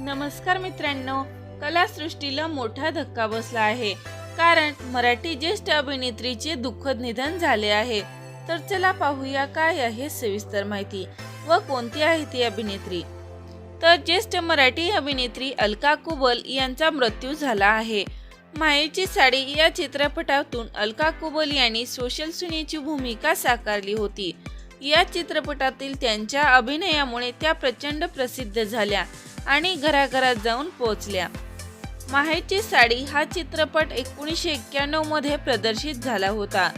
नमस्कार मित्रांनो कलासृष्टीला मोठा धक्का बसला आहे. कारण मराठी ज्येष्ठ अभिनेत्रीचे दुःखद निधन झाले आहे. तर चला पाहूया काय आहे सविस्तर माहिती व कोणती आहे ती अभिनेत्री. तर ज्येष्ठ मराठी अभिनेत्री अलका कुबल यांचा मृत्यू झाला आहे. मायेची साडी या चित्रपटातून अलका कुबल यांनी सोशल सुनेची भूमिका साकारली होती. या चित्रपटातील त्यांच्या अभिनयामुळे त्या प्रचंड प्रसिद्ध झाल्या आणि घराघरात जाऊन पोहोचल्या. माहेरची साडी हा चित्रपट एकोणीसशे एक्क्याण्णवमध्ये प्रदर्शित झाला होता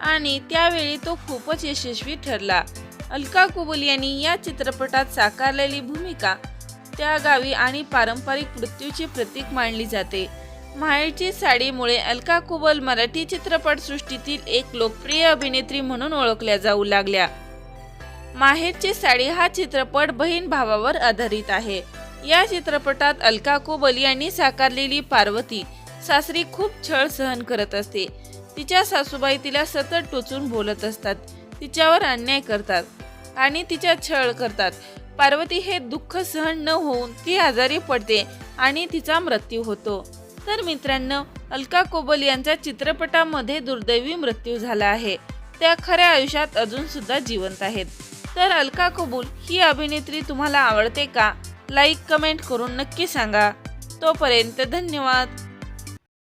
आणि त्यावेळी तो खूपच यशस्वी ठरला. अलका कुबल यांनी या चित्रपटात साकारलेली भूमिका त्या गावी आणि पारंपरिक मृत्यूचे प्रतीक मानली जाते. माहेरची साडीमुळे अलका कुबल मराठी चित्रपटसृष्टीतील एक लोकप्रिय अभिनेत्री म्हणून ओळखल्या जाऊ लागल्या. माहेरची साडी हा चित्रपट बहीण भावावर आधारित आहे. या चित्रपटात अलका कोबल यांनी साकारलेली पार्वती सासरी खूप छळ सहन करत असते. तिच्या सासूबाई तिला सतत टोचून बोलत असतात. तिच्यावर अन्याय करतात आणि तिच्या छळ करतात. पार्वती हे दुःख सहन न होऊन ती आजारी पडते आणि तिचा मृत्यू होतो. तर मित्रांनो अलका कोबल यांचा चित्रपटामध्ये दुर्दैवी मृत्यू झाला आहे. त्या खऱ्या आयुष्यात अजून सुद्धा जिवंत आहेत. तर अलका कबूल ही अभिनेत्री तुम्हाला आवडते का? लाईक कमेंट करून नक्की सांगा. तोपर्यंत धन्यवाद.